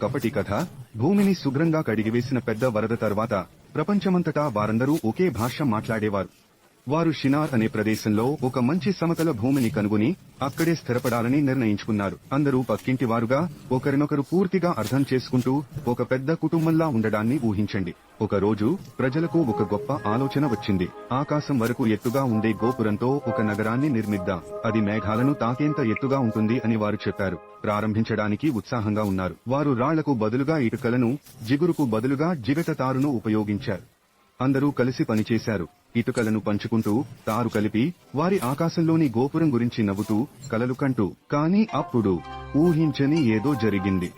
ఒకప్పటి కథ భూమిని శుభ్రంగా కడిగివేసిన పెద్ద వరద తర్వాత ప్రపంచమంతటా వారందరూ ఒకే భాష మాట్లాడేవారు. వారు షినార్ అనే ప్రదేశంలో ఒక మంచి సమతల భూమిని కనుగొని అక్కడే స్థిరపడాలని నిర్ణయించుకున్నారు. అందరూ పక్కింటి వారుగా ఒకరినొకరు పూర్తిగా అర్థం చేసుకుంటూ ఒక పెద్ద కుటుంబంలా ఉండడాన్ని ఊహించండి. ఒక రోజు ప్రజలకు ఒక గొప్ప ఆలోచన వచ్చింది. ఆకాశం వరకు ఎత్తుగా ఉండే గోపురంతో ఒక నగరాన్ని నిర్మిద్దాం. అది మేఘాలను తాకేంత ఎత్తుగా ఉంటుంది అని వారు చెప్పారు. ప్రారంభించడానికి ఉత్సాహంగా ఉన్నారు. వారు రాళ్ళకు బదులుగా ఇటుకలను జిగురుకు బదులుగా జిగట తారును ఉపయోగించారు. అందరూ కలిసి పనిచేశారు. ఇటుకలను పంచుకుంటూ తారు కలిపి వారి ఆకాశంలోని గోపురం గురించి నవ్వుతూ కలలు కంటూ. కానీ అప్పుడు ఊహించని ఏదో జరిగింది.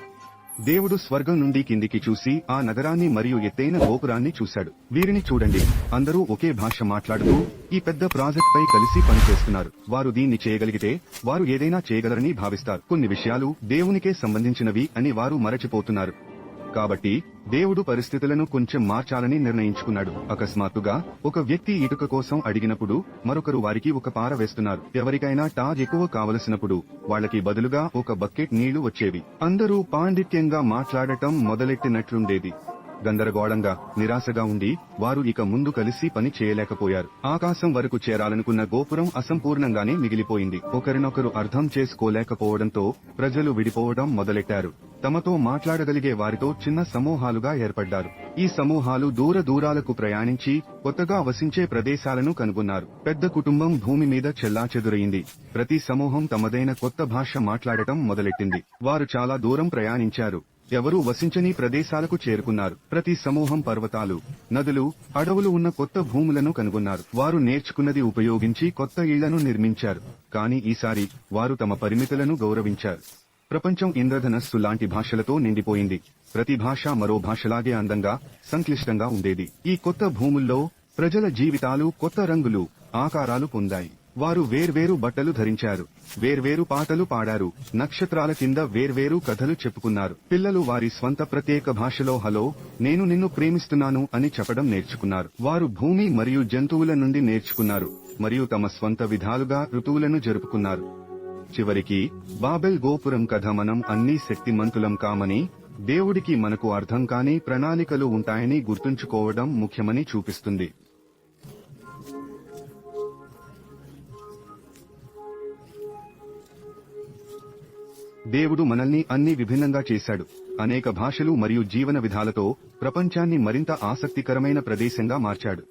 దేవుడు స్వర్గం నుండి కిందికి చూసి ఆ నగరాన్ని మరియు ఎత్తైన గోపురాన్ని చూశాడు. వీరిని చూడండి. అందరూ ఒకే భాష మాట్లాడుతూ ఈ పెద్ద ప్రాజెక్ట్ పై కలిసి పనిచేస్తున్నారు వారు దీన్ని చేయగలిగితే వారు ఏదైనా చేయగలరని భావిస్తారు. కొన్ని విషయాలు దేవునికే సంబంధించినవి అని వారు మరచిపోతున్నారు. కాబట్టి దేవుడు పరిస్థితులను కొంచెం మార్చాలని నిర్ణయించుకున్నాడు. అకస్మాత్తుగా ఒక వ్యక్తి ఇటుక కోసం అడిగినప్పుడు మరొకరు వారికి ఒక పార వేస్తున్నారు. ఎవరికైనా టాజ్ ఎక్కువ కావలసినప్పుడు వాళ్ళకి బదులుగా ఒక బకెట్ నీళ్ళు వచ్చేవి. అందరూ పాండిత్యంగా మాట్లాడటం మొదలెట్టినట్లుండేది. గందరగోళంగా నిరాశగా ఉండి వారు ఇక ముందు కలిసి పని చేయలేకపోయారు. ఆకాశం వరకు చేరాలనుకున్న గోపురం అసంపూర్ణంగానే మిగిలిపోయింది. ఒకరినొకరు అర్థం చేసుకోలేకపోవడంతో ప్రజలు విడిపోవడం మొదలెట్టారు. తమతో మాట్లాడగలిగే వారితో చిన్న సమూహాలుగా ఏర్పడ్డారు. ఈ సమూహాలు దూర దూరాలకు ప్రయాణించి కొత్తగా వసించే ప్రదేశాలను కనుగొన్నారు. పెద్ద కుటుంబం భూమి మీద చెల్లాచెదురైంది ప్రతి సమూహం తమదైన కొత్త భాష మాట్లాడటం మొదలెట్టింది. వారు చాలా దూరం ప్రయాణించారు. ఎవరూ వసించని ప్రదేశాలకు చేరుకున్నారు. ప్రతి సమూహం పర్వతాలు నదులు అడవులు ఉన్న కొత్త భూములను కనుగొన్నారు. వారు నేర్చుకున్నది ఉపయోగించి కొత్త ఇళ్ళను నిర్మించారు. కానీ ఈసారి వారు తమ పరిమితులను గౌరవించారు. ప్రపంచం ఇంద్రధనస్సు లాంటి భాషలతో నిండిపోయింది. ప్రతి భాష మరో భాషలాగే అందంగా సంక్లిష్టంగా ఉండేది. ఈ కొత్త భూముల్లో ప్రజల జీవితాలు కొత్త రంగులు ఆకారాలు పొందాయి. వారు వేర్వేరు బట్టలు ధరించారు వేర్వేరు పాటలు పాడారు నక్షత్రాల కింద వేర్వేరు కథలు చెప్పుకున్నారు. పిల్లలు వారి స్వంత ప్రత్యేక భాషలో హలో నేను నిన్ను ప్రేమిస్తున్నాను అని చెప్పడం నేర్చుకున్నారు. వారు భూమి మరియు జంతువుల నుండి నేర్చుకున్నారు మరియు తమ స్వంత విధాలుగా ఋతువులను జరుపుకున్నారు. చివరికి బాబెల్ గోపురం కథ మనం అన్ని శక్తిమంతులం కామని దేవుడికి మనకు అర్థం కాని ప్రణాళికలు ఉంటాయని గుర్తుంచుకోవడం ముఖ్యమని చూపిస్తుంది. దేవుడు మనల్ని అన్ని విభిన్నంగా చేశాడు. అనేక భాషలు మరియు జీవన విధాలతో ప్రపంచాన్ని మరింత ఆసక్తికరమైన ప్రదేశంగా మార్చాడు.